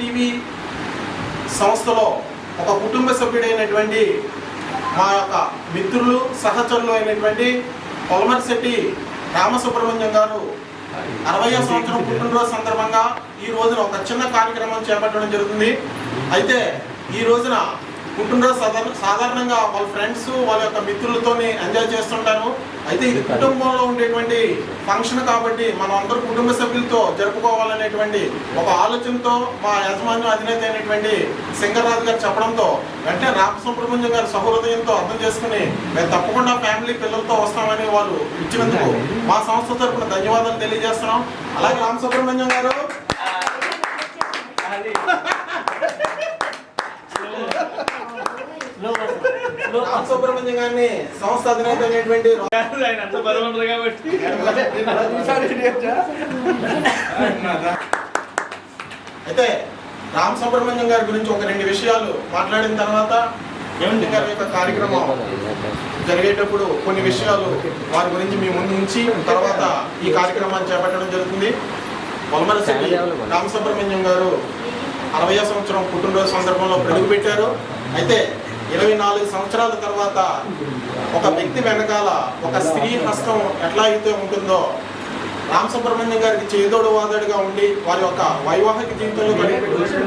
TV సంస్థలో ఒక కుటుంబ సభ్యుడైనటువంటి మా యొక్క మిత్రులు సహచరులు అయినటువంటి పొలమరిశెట్టి రామసుబ్రహ్మణ్యం గారు అరవై సంవత్సరం పుట్టినరోజు సందర్భంగా ఈ రోజున ఒక చిన్న కార్యక్రమం చేపట్టడం జరుగుతుంది. అయితే ఈ రోజున పుట్టినరోజు సాధారణ సాధారణంగా వాళ్ళ ఫ్రెండ్స్ వాళ్ళ యొక్క మిత్రులతోని ఎంజాయ్ చేస్తుంటారు అయితే ఇది కుటుంబంలో ఉండేటువంటి ఫంక్షన్ కాబట్టి మనం అందరూ కుటుంబ సభ్యులతో జరుపుకోవాలనేటువంటి ఒక ఆలోచనతో మా యాజమాన్యం అధినేత అయినటువంటి శంకర్రాజు గారు చెప్పడంతో వెంటనే రామ సుబ్రహ్మణ్యం గారు సహృదయంతో అర్థం చేసుకుని మేము తప్పకుండా ఫ్యామిలీ పిల్లలతో వస్తామని వాళ్ళు ఇచ్చినందుకు మా సంస్థ తరపున ధన్యవాదాలు తెలియజేస్తున్నాం అలాగే రామ సుబ్రహ్మణ్యం గారు రామ సుబ్రహ్మణ్యం గారిని సంస్థ అధినేత కాబట్టి. అయితే రామ సుబ్రహ్మణ్యం గారి గురించి ఒక రెండు విషయాలు మాట్లాడిన తర్వాత ఏమంటే గారి యొక్క కార్యక్రమం జరిగేటప్పుడు కొన్ని విషయాలు వారి గురించి మీ ముందు ఉంచి తర్వాత ఈ కార్యక్రమాన్ని చేపట్టడం జరుగుతుంది. పొలమరశెట్టి రామ సుబ్రహ్మణ్యం గారు అరవై సంవత్సరం పుట్టినరోజు సందర్భంలో పెడుగు పెట్టారు. అయితే ఇరవై నాలుగు సంవత్సరాల తర్వాత ఒక వ్యక్తి వెనకాల ఒక స్త్రీ హస్తం ఎట్లా అయితే ఉంటుందో రామ సుబ్రహ్మణ్యం గారికి చేదోడు వాదోడుగా ఉండి వారి యొక్క వైవాహిక జీవితంలో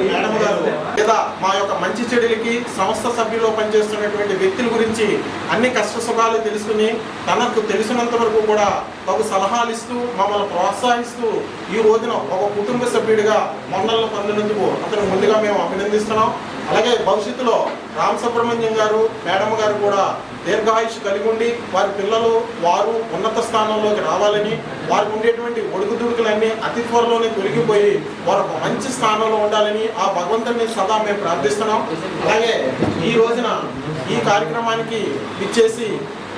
మేడం గారు లేదా మా యొక్క మంచి చెడులకి సంస్థ సభ్యుల్లో పనిచేస్తున్నటువంటి వ్యక్తుల గురించి అన్ని కష్ట సుఖాలు తెలుసుకుని తనకు తెలిసినంత వరకు కూడా ఒక సలహాలు ఇస్తూ మమ్మల్ని ప్రోత్సహిస్తూ ఈ రోజున ఒక కుటుంబ సభ్యుడిగా మొన్నలను పొందినందుకు అతను ముందుగా మేము అభినందిస్తున్నాం. అలాగే భవిష్యత్తులో రామ్ సుబ్రహ్మణ్యం గారు మేడం గారు కూడా దీర్ఘాయుష్ కలిగి ఉండి వారి పిల్లలు వారు ఉన్నత స్థానంలోకి రావాలని వారికి ఉండేటువంటి ఒడుకుదుడుకులన్నీ అతి త్వరలోనే తొలగిపోయి వారు ఒక మంచి స్థానంలో ఉండాలని ఆ భగవంతుని సదా మేము ప్రార్థిస్తున్నాం. అలాగే ఈ రోజున ఈ కార్యక్రమానికి ఇచ్చేసి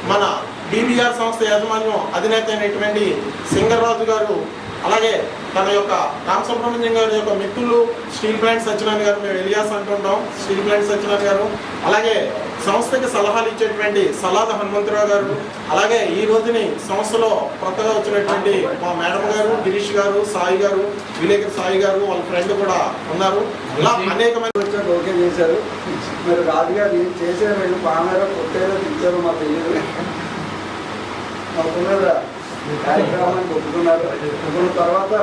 మన బీబీఆర్ సంస్థ యాజమాన్యం అధినేత అయినటువంటి సింగర్రాజు గారు అలాగే తన యొక్క రామ సుబ్రహ్మణ్యం గారి యొక్క మిత్రులు స్టీల్ ప్లాంట్ సత్యనారాయణ గారు మేము ఎలియాస్ అంటుంటాం స్టీల్ ప్లాంట్ సత్యనారాయణ గారు. అలాగే సంస్థకి సలహాలు ఇచ్చేటువంటి సలాద హనుమంతరావు గారు. అలాగే ఈ రోజుని సంస్థలో కొత్తగా వచ్చినటువంటి మా మేడం గారు గిరీష్ గారు సాయి గారు విలేకర్ సాయి గారు వాళ్ళ ఫ్రెండ్ కూడా ఉన్నారు. ఇలా అనేక మంది వచ్చాక ఓకే చేశారు. మరి రాజుగారు ఏం చేశారు వీళ్ళు పామారో కొట్టారో తిట్టారో మాకు తెలియదు. మొత్తం ఈ కార్యక్రమానికి ఒప్పుకున్నారు ఒప్పుకున్న తర్వాత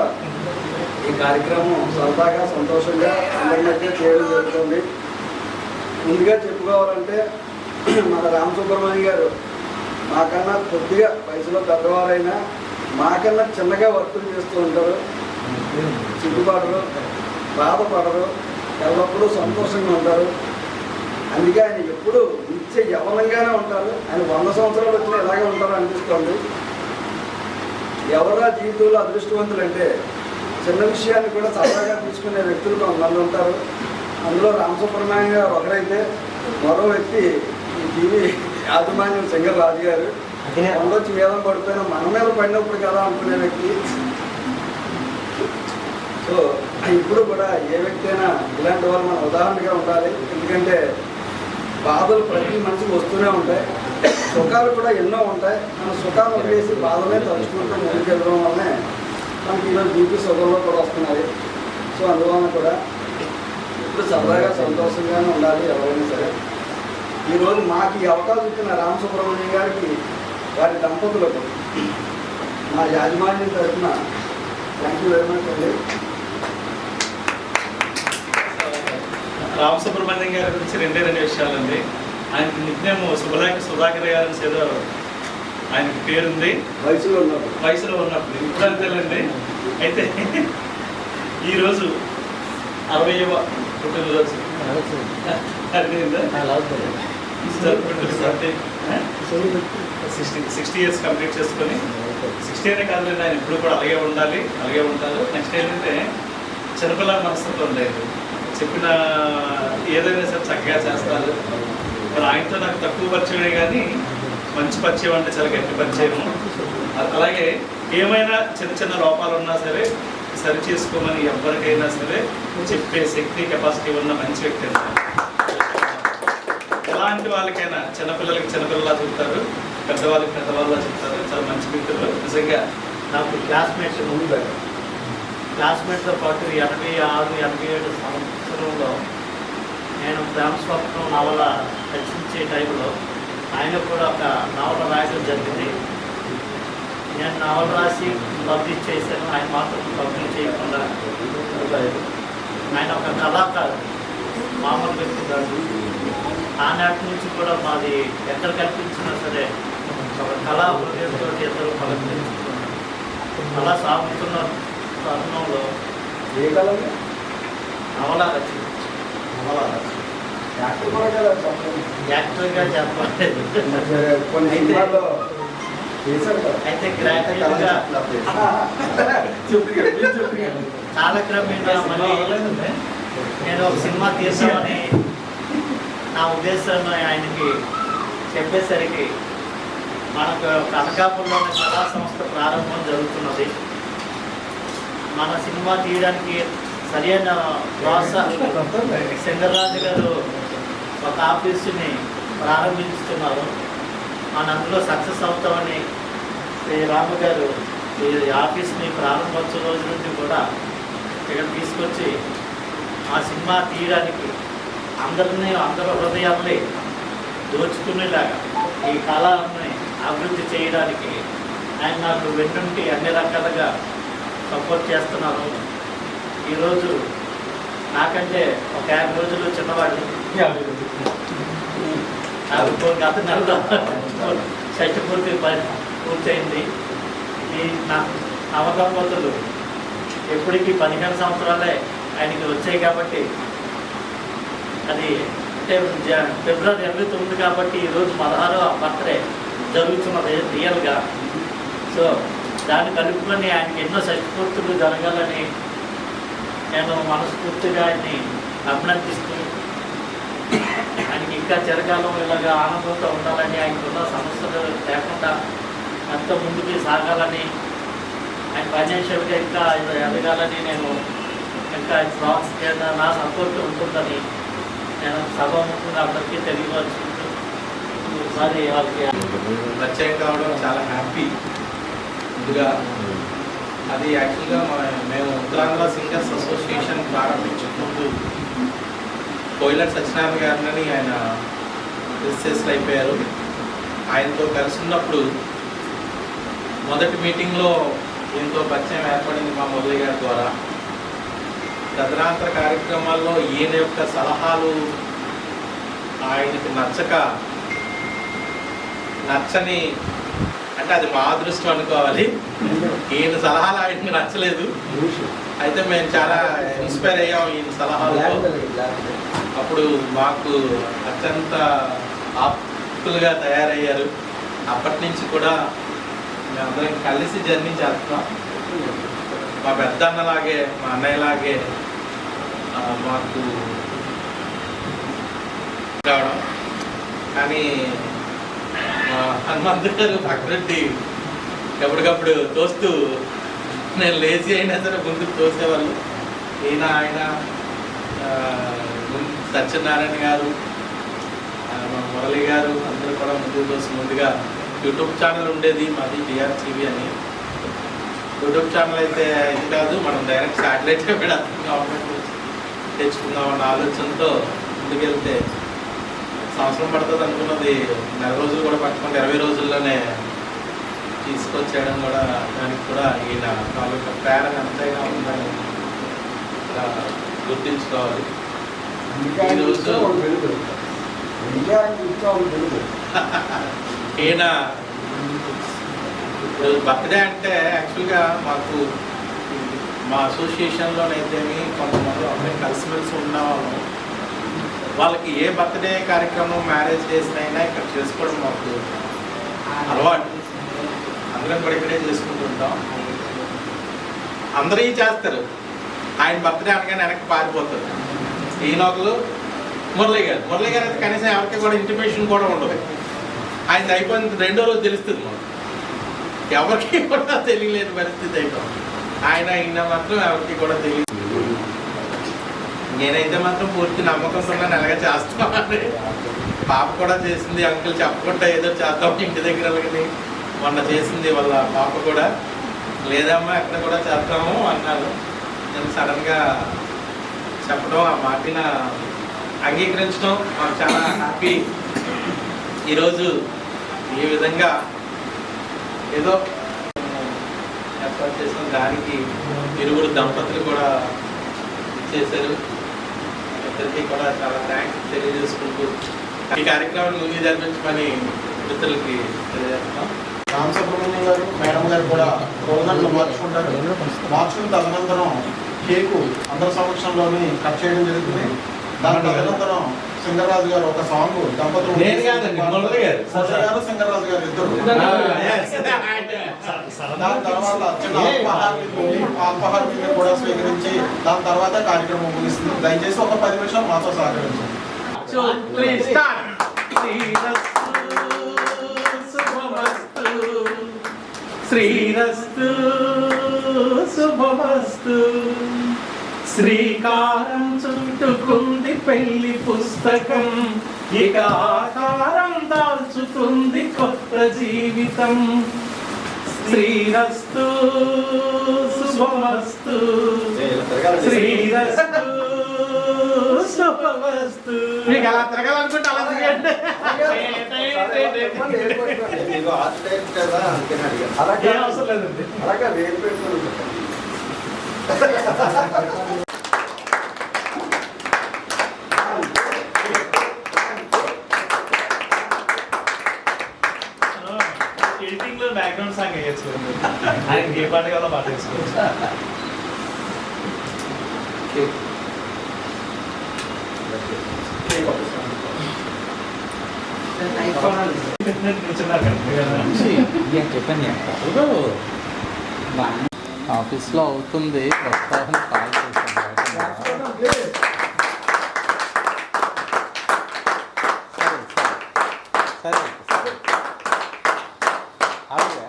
ఈ కార్యక్రమం సరదాగా సంతోషంగా అందరి మధ్య చేయడం జరుగుతుంది. ముందుగా చెప్పుకోవాలంటే మన రామసుబ్రహ్మణ్యం గారు మాకన్నా కొద్దిగా వయసులో పెద్దవారైనా మాకన్నా చిన్నగా వర్కులు చేస్తూ ఉంటారు. సిగ్గుపడరు బాధపడరు ఎల్లప్పుడూ సంతోషంగా ఉంటారు. అందుకే ఆయన ఎప్పుడు నిత్య యవనంగానే ఉంటారు. ఆయన వంద సంవత్సరాలు వచ్చినా ఇలాగే ఉంటారు అనిపిస్తుంది. ఎవరా జీవితంలో అదృష్టవంతులు అంటే చిన్న విషయాన్ని కూడా సరదాగా తీసుకునే వ్యక్తులు కొంతమంది ఉంటారు. అందులో రామసుబ్రహ్మణ్యం గారు ఒకరైతే మరో వ్యక్తి ఈ టీవీ యాజమాన్యం శంకర్ రాజు గారు. కొండొచ్చి మీద పడిపోయిన మన మీద పడినప్పుడు కదా అనుకునే వ్యక్తి. సో ఇప్పుడు కూడా ఏ వ్యక్తి అయినా ఇలాంటి వాళ్ళు మన ఉదాహరణగా ఉండాలి. ఎందుకంటే బాధలు ప్రతి మనిషికి వస్తూనే ఉంటాయి. సుఖాలు కూడా ఎన్నో ఉంటాయి. మన సుఖాలు వదిలేసి బాధనే తలుచుకుంటూ. ముందుకెళ్ళడం వల్లనే? మనకి ఈరోజు బీపీ సుఖంలో కూడా వస్తున్నాయి సో అందువలన కూడా ఇప్పుడు సరదాగా సంతోషంగానే ఉండాలి ఎవరైనా సరే. ఈరోజు మాకు ఈ అవకాశం ఇచ్చిన రామ సుబ్రహ్మణ్యం గారికి వారి దంపతులకు మా యాజమాన్యం తరఫున థ్యాంక్ యూ వెరీ మచ్ అండి. రామ సుబ్రహ్మణ్యం గారి గురించి రెండే రెండు విషయాలండి. ఆయనకి నిత్యం శుభలాకి సుధాకర్ గారు అని ఏదో ఆయనకి పేరుంది. వయసులో ఉన్నప్పుడు. వయసులో ఉన్నప్పుడు. ఇప్పుడు అంతేనండి అయితే ఈరోజు అరవైవ పుట్టినరోజు? సిక్స్టీ సిక్స్టీ ఇయర్స్ కంప్లీట్ చేసుకొని సిక్స్టీ అనే కాదులేండి. ఆయన ఇప్పుడు కూడా అలాగే ఉండాలి. అలాగే ఉంటారు. నెక్స్ట్ ఏంటంటే చిన్నపిల్లల మనస్తత్వం లేదు. చెప్పిన ఏదైనా సరే చక్కగా చేస్తారు. మరి ఆయనతో నాకు తక్కువ పరిచయమే కానీ మంచి పరిచయం అంటే చాలా గట్టి పరిచయం అలాగే ఏమైనా చిన్న చిన్న లోపాలు ఉన్నా సరే సరి చేసుకోమని ఎవరికైనా సరే చెప్పే శక్తి కెపాసిటీ ఉన్న మంచి వ్యక్తి ఎలాంటి వాళ్ళకైనా చిన్నపిల్లలకి చిన్నపిల్లలా చెప్తారు పెద్దవాళ్ళకి పెద్దవాళ్ళ చెప్తారు చాలా మంచి మిత్రులు నిజంగా నాకు క్లాస్మేట్స్ ముందు. క్లాస్మేట్స్తో పాటు ఎనభై ఆరు ఎనభై ఏడు సంవత్సరంలో నేను ప్రేమ స్వప్నం నవల రచించే టైంలో ఆయన కూడా ఒక నవల రాయడం జరిగింది. నేను నవల రాసి పబ్లిష్ చేశాను. ఆయన మాత్రం పబ్లిష్ చేయకుండా. ఆయన ఒక కళాకారు మామూలు వ్యక్తి కాదు. ఆనాటి నుంచి కూడా మాది ఎక్కడ కల్పించినా సరే ఒక కళా హృదయంతో ఇద్దరు పలకరించుకున్నాం అలా సాగుతున్న తరుణంలో ఏ కాలంలో నవల రచన యాక్టర్ కూడా కదా చెప్పండి యాక్టర్గా చెప్పలేదు సరే, కొన్ని అయితే- సినిమాల్లో. కాలక్రమేణా మళ్ళీ నేను ఒక సినిమా తీసామని నా ఉద్దేశాన్ని ఆయనకి చెప్పేసరికి మనకు కనకాపురంలోని కళా సంస్థ ప్రారంభం జరుగుతున్నది. మన సినిమా తీయడానికి సరైన ప్రోత్సాహం చంద్రరాజు గారు ఒక ఆఫీసుని ప్రారంభిస్తున్నారు. మన అందులో సక్సెస్ అవుతామని శ్రీ రాము గారు ఈ ఆఫీస్ని ప్రారంభోత్సవ రోజు నుంచి కూడా ఇక్కడ తీసుకొచ్చి ఆ సినిమా తీయడానికి అందరినీ అందరి హృదయాల్ని దోచుకునేలాగా ఈ కళని అభివృద్ధి చేయడానికి ఆయన నాకు వెన్నుంటి అన్ని రకాలుగా సపోర్ట్ చేస్తున్నారు. ఈరోజు నాకంటే ఒక యాభై రోజులు చిన్నవాడు నాకు గత నెలలో షష్టి పూర్తి ప- పూర్తయింది. ఈ నా నవదంపతులు ఎప్పటికీ పదిహేను సంవత్సరాలే ఆయనకి వచ్చాయి కాబట్టి అది అంటే ఫిబ్రవరి ఇరవై తొమ్మిది కాబట్టి ఈరోజు పదహారో బర్త్డే జరుగుతున్నది రియల్గా. సో దాన్ని కలుపుకొని ఆయనకి ఎన్నో షష్టిపూర్తులు జరగాలని నేను మనస్ఫూర్తిగా ఆయన్ని అభినందిస్తూ ఆయనకి ఇంకా చిరకాలం ఇలాగా ఆనందంతో ఉండాలని ఆయనకున్న సమస్యలు లేకుండా ఎంతో ముందుకి సాగాలని ఆయన ఫైనాన్షియల్గా ఇంకా ఎదగాలని నేను ఇంకా ప్రాక్స్ నా సపోర్ట్ ఉంటుందని నేను సభాముఖంగా అందరికీ తెలియవచ్చుకుంటూ ఒకసారి వాళ్ళకి పరిచయం కావడం చాలా హ్యాపీ ముందుగా అది యాక్చువల్గా మన మేము ఉత్తరాంధ్ర సింగర్స్ అసోసియేషన్ ప్రారంభించుకుంటూ కోయిల సత్యనారాయణ గారిని ఆయన రిజిస్ట్రేషన్ అయిపోయారు. ఆయనతో కలిసి ఉన్నప్పుడు మొదటి మీటింగ్లో దీంతో పరిచయం ఏర్పడింది మా మురళి గారి ద్వారా. తదనంతర కార్యక్రమాల్లో ఈయన యొక్క సలహాలు ఆయనకి నచ్చక నచ్చని అంటే అది మా అదృష్టం అనుకోవాలి. ఈయన సలహాలు ఆయనకి నచ్చలేదు. అయితే మేము చాలా ఇన్స్పైర్ అయ్యాం ఈయన సలహాలు అప్పుడు మాకు అత్యంత ఆప్తులుగా తయారయ్యారు. అప్పటి నుంచి కూడా మేమందరం కలిసి జర్నీ చేస్తున్నాం. మా పెద్ద అన్నలాగే మా అన్నయ్యలాగే మాకు రావడం. కానీ హనుమంతు గారు పక్కనట్టి ఎప్పటికప్పుడు తోస్తూ నేను లేచి అయినా సరే ముందుకు తోసేవాళ్ళు. ఈయన ఆయన సత్యనారాయణ గారు మురళి గారు అందరూ కూడా ముందుకు తోసి ముందుగా యూట్యూబ్ ఛానల్ ఉండేది మాది డిఆర్ టీవీ అని. యూట్యూబ్ ఛానల్ అయితే ఇది కాదు మనం డైరెక్ట్ శాటిలైట్గా కూడా గవర్నమెంట్ తెచ్చుకుందాం అన్న ఆలోచనతో ముందుకెళ్తే సంవత్సరం పడుతుంది అనుకున్నది. నెల రోజులు కూడా పట్టుకుంటే ఇరవై రోజుల్లోనే తీసుకొచ్చేయడం కూడా దానికి కూడా ఈయన తాలూకా ప్రేరణ ఎంతైనా ఉందని గుర్తించుకోవాలి. ఈయన బర్త్డే అంటే యాక్చువల్గా మాకు మా అసోసియేషన్లోనైతేమి కొంతమంది అందరం కలిసిమెలిసి ఉన్నవాళ్ళం వాళ్ళకి ఏ బర్త్డే కార్యక్రమం మ్యారేజ్ చేసినైనా ఇక్కడ చేసుకోవడం మాకు అలవాటు. అందరం కూడా ఇక్కడే చేసుకుంటుంటాం. అందరూ చేస్తారు? ఆయన బర్త్డే అనగానే వెనక్కి పారిపోతారు. ఈయన మురళి గారు. మురళి గారు అయితే కనీసం ఎవరికి కూడా ఇంటిమేషన్ కూడా ఉండదు. ఆయన అయిపోయిన రెండో రోజు తెలుస్తుంది మాకు. ఎవరికి కూడా తెలియలేని పరిస్థితి అయిపోయింది. ఆయన ఈయన మాత్రం ఎవరికి కూడా తెలియదు. నేనైతే మాత్రం పూర్తి నమ్మకంతో ఉన్నాను ఎలాగ చేస్తామని పాప కూడా చేసింది అంకుల్ చెప్పకుండా ఏదో చేద్దాం ఇంటి దగ్గర అలాగని మొన్న చేసింది వాళ్ళ పాప కూడా. లేదమ్మా ఎక్కడ కూడా చేద్దాము అన్నారు నేను సడన్గా చెప్పడం ఆ మాటిన అంగీకరించడం మాకు చాలా హ్యాపీ ఈరోజు ఈ విధంగా ఏదో ఏర్పాటు చేసిన దానికి ఇరువురు దంపతులు కూడా చేశారు. ఇద్దరికి కూడా చాలా థ్యాంక్స్ తెలియజేసుకుంటూ ఈ కార్యక్రమాన్ని ముందు జరిపించమని మిత్రులకి తెలియజేస్తాం రామ్ సుబ్రహ్మణ్యం గారు మేడం గారు కూడా రోజులు మార్చుకుంటారు. మార్చుకున్న తదనంతరం కేకు అందరి సమక్షంలోని కట్ చేయడం జరుగుతుంది. దాని తదనంతరం సింగరాజు గారు ఒక సాంగ్ దంపతులు నేను కాదండి, మురళి గారు. గారు సింగరాజు గారు ఇద్దరు. దాని తర్వాత చిన్న ఆల్పహార్ ఆల్పహార్ విందు కూడా స్వీకరించి దాని తర్వాత కార్యక్రమం ముగిస్తుంది. దయచేసి ఒక పది నిమిషాలు మాతో సహకరించండి. శ్రీరస్తు శుభమస్తు. శ్రీకారం చుట్టుకుంది పెళ్ళి పుస్తకం. ఇక ఆకారం దాల్చుకుంది కొత్త జీవితం. శ్రీరస్తు శుభమస్తు శ్రీరస్తు శుభమస్తు మీకు అలా తిరగాలనుకుంటే అలా తిరగండి. అలాగే అవసరం లేదండి. అలాగే వేరు పెట్టుకుని ఆయనకి ఏ పాట కావాలో పాట వేసుకోవచ్చు చెప్పండి ఆఫీస్లో అవుతుంది. వస్తామని కాల్ చేశాను. బయట. సరే సరే అలాగే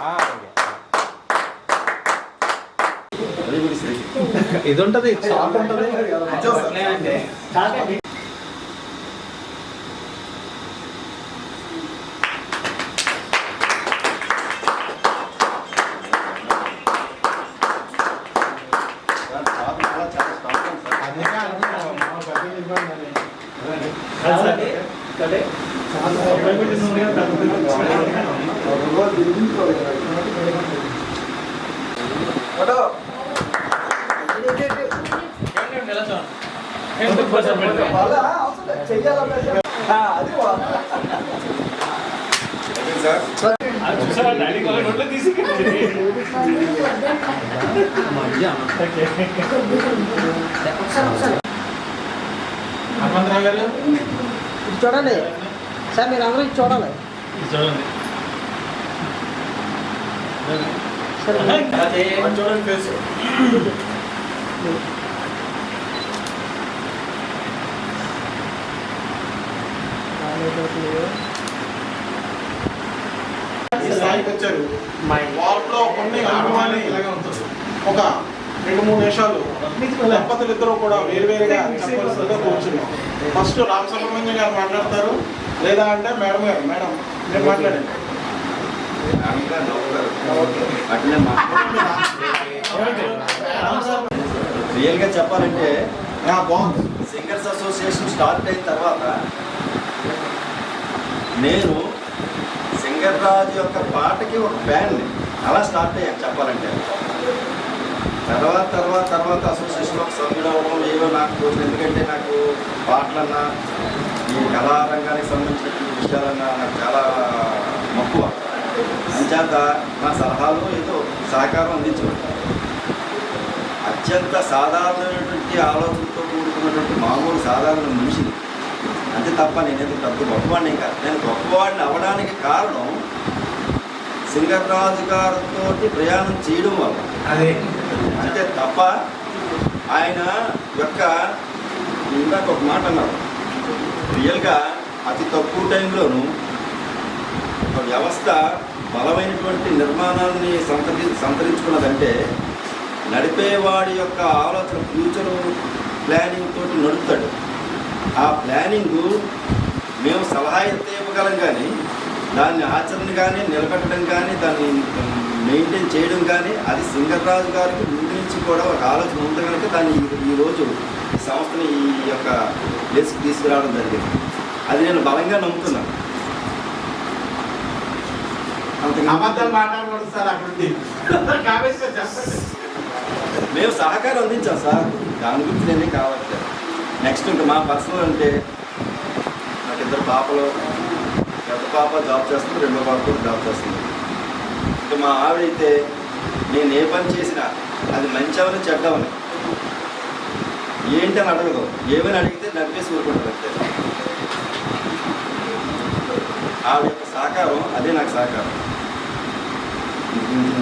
అలాగే అలాగే ఇది ఉంటుంది అందుకే అనుకున్నాను, మా బడ్జెట్ ఇవ్వండి అని. ఫోటో వాళ్ళ అవసరం లేదు. చెయ్యాలా ఆ, అది వాళ్ళ. చూసారా డాడీ కాలర్ హనుమంతరావు గారు? ఇది చూడండి. సార్ మీరు అందరూ ఇది చూడాలి. చూడండి. సరే. చూడండి స్థాయికి వచ్చారు. వాళ్ళలో కొన్ని అనుభవాన్ని ఇలాగే ఉంటుంది ఒక రెండు మూడు నిమిషాలు. దంపతులు ఇద్దరు కూడా వేరువేరుగా చెప్పవలసిందిగా కూర్చున్నాం. ఫస్ట్ రామ్ సుబ్రహ్మణ్యం గారు మాట్లాడతారు. లేదా అంటే మేడం గారు మేడం నేను మాట్లాడండి. రియల్గా చెప్పాలంటే బాగుంది. సింగర్స్ అసోసియేషన్ స్టార్ట్ అయిన తర్వాత నేను సింగర్ రాజు యొక్క పాటకి ఒక ఫ్యాన్ని అలా స్టార్ట్ అయ్యాను చెప్పాలంటే. తర్వాత తర్వాత తర్వాత అసోసియేషన్లో సభ్యుడు అవ్వడం ఏవో నాకు తోచిన ఎందుకంటే నాకు పాటలన్నా ఈ కళారంగానికి సంబంధించిన విషయాలన్నా నాకు చాలా మక్కువ. అంచేత నా సలహాలు ఏదో సహకారం అందించడం. అత్యంత సాధారణమైనటువంటి ఆలోచనతో కూడుకున్నటువంటి మామూలు సాధారణ తప్ప నేనేదో పెద్ద గొప్పవాడిని కాదు. నేను గొప్పవాడిని అవ్వడానికి కారణం సింగర్ రాజు గారితో ప్రయాణం చేయడం వల్ల. అదే. అంతే తప్ప ఆయన యొక్క ఇందాక ఒక మాట అన్నారు. రియల్గా అతి తక్కువ టైంలోనూ ఒక వ్యవస్థ బలమైనటువంటి నిర్మాణాన్ని సంతరి సంతరించుకున్నదంటే నడిపేవాడి యొక్క ఆలోచన ఫ్యూచర్ ప్లానింగ్ తోటి నడుపుతాడు. ఆ ప్లానింగ్ మేము సలహా ఇవ్వగలం కానీ దాన్ని ఆచరణ కానీ నిలబెట్టడం కానీ దాన్ని మెయింటైన్ చేయడం కానీ అది సింగరాజు గారికి ముందు నుంచి కూడా ఒక ఆలోచన ఉంది కనుక దాన్ని ఈ- ఈరోజు ఈ సంస్థని ఈ యొక్క ప్లేస్కి తీసుకురావడం జరిగింది. అది నేను బలంగా నమ్ముతున్నాను. అబద్ధాలు మాట్లాడకూడదు సార్ అక్కడ మేము సహకారం అందించాం సార్. దాని గురించి నేనే కావట్లేదు. నెక్స్ట్ ఇంకా మా పర్సనల్ అంటే నాకు ఇద్దరు పాపలు పెద్ద పాప జాబ్ చేస్తుంది రెండో పాప కూడా జాబ్ చేస్తుంది. ఇంకా మా ఆవిడైతే నేను ఏ పని చేసినా అది మంచవని చెడ్డవని ఏంటి అని అడగదు. ఏమని అడిగితే నవ్వేసి ఊరుకుంటారు అంతే ఆవిడ యొక్క సహకారం అదే నాకు సహకారం.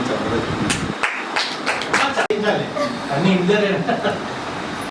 చెప్పలేదు. అన్ని ఇండియా